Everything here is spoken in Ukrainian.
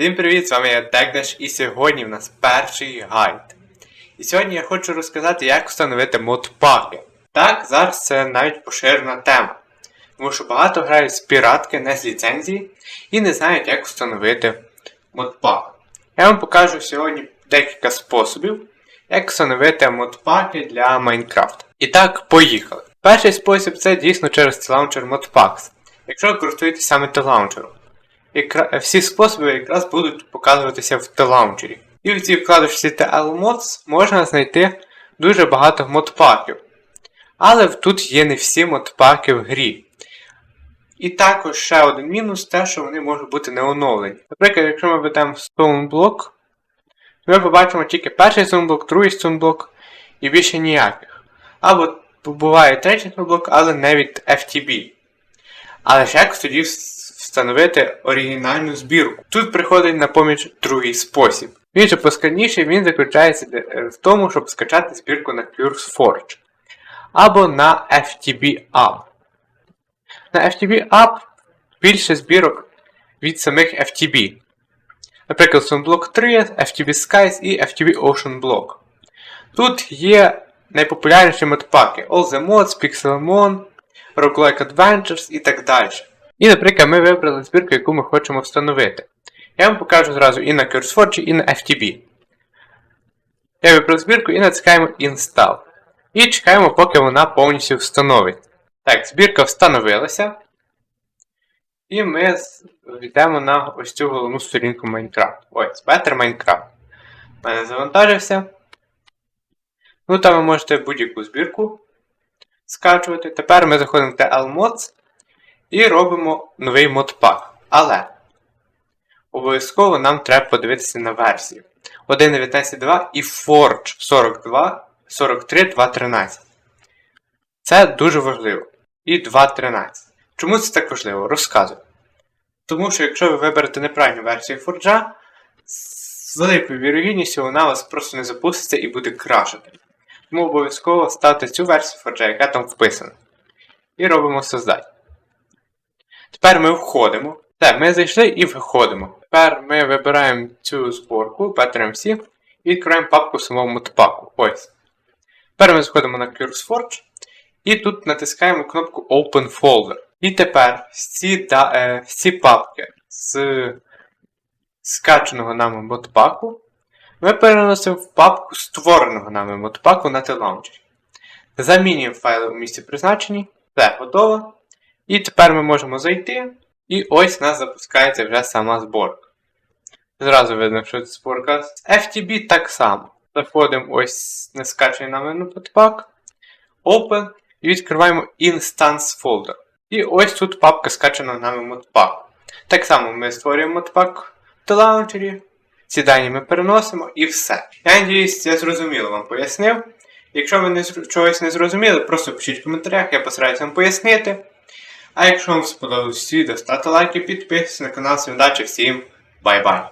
Всім привіт, з вами я Дегдаш, і сьогодні в нас перший гайд. І сьогодні я хочу розказати, як встановити модпаки. Так, зараз це навіть поширена тема. Тому що багато грають з піратки, не з ліцензії, і не знають, як встановити модпак. Я вам покажу сьогодні декілька способів, як встановити модпаки для Майнкрафта. І так, поїхали. Перший спосіб це дійсно через лаунчер Modpacks, якщо ви користуєтесь саме телаунчером. Ікра- Всі способи якраз будуть показуватися в телаунчері. І в цій вкладочці TL Mods можна знайти дуже багато модпаків. Але тут є не всі модпаки в грі. І також ще один мінус те, що вони можуть бути не оновлені. Наприклад, якщо ми ведемо Stoneblock, ми побачимо тільки перший Stoneblock, другий Stoneblock і більше ніяких. Або буває третій Stoneblock, але не від FTB. Але як тоді встановити оригінальну збірку? Тут приходить на поміч другий спосіб. Він же поскладніший, він заключається е, в тому, щоб скачати збірку на CurseForge або на FTB App. На FTB App більше збірок від самих FTB. Наприклад, Sunblock 3, FTB Skies і FTB Ocean Block. Тут є найпопулярніші модпаки All the Mods, Pixelmon, Roguelike Adventures і так далі. І, наприклад, ми вибрали збірку, яку ми хочемо встановити. Я вам покажу зразу і на CurseForge, і на FTB. Я вибрав збірку і натискаємо Install. І чекаємо, поки вона повністю встановить. Так, збірка встановилася. І ми йдемо на ось цю головну сторінку Minecraft. Ось, Better Minecraft. У мене завантажився. Ну, там ви можете будь-яку збірку скачувати. Тепер ми заходимо в TL Mods і робимо новий модпак. Але обов'язково нам треба подивитися на версію 1.19.2 і Forge 42, 43, 2.13. Це дуже важливо. І 2.13. Чому це так важливо? Розказую. Тому що якщо ви виберете неправильну версію Forge, з великою вірогідністю вона вас просто не запуститься і буде крашити. Тому обов'язково ставте цю версію Forge, яка там вписана. І робимо создати. Тепер ми входимо. Так, ми зайшли і виходимо. Тепер ми вибираємо цю зборку, Better.mc і відкриваємо папку самого модпаку. Ось. Тепер ми заходимо на CurseForge і тут натискаємо кнопку Open Folder. І тепер всі, да, е, всі папки з скаченого нами модпаку ми переносимо в папку створеного нами модпаку на телаунчері. Замінюємо файли у місці призначенні. Все готово. І тепер ми можемо зайти. І ось у нас запускається вже сама зборка. Зразу видно, що це зборка FTB так само. Заходимо ось на скачений нами модпак. Open і відкриваємо Instance Folder. І ось тут папка скачана нами модпак. Так само ми створюємо модпак в телаунчері. Ці дані ми переносимо і все. Я надіюсь, я зрозуміло вам пояснив. Якщо ви не, чогось не зрозуміли, просто пишіть в коментарях, я постараюся вам пояснити. А якщо вам сподобалось відео, лайки, підписуйтесь на канал. Всім удачі, всім бай-бай!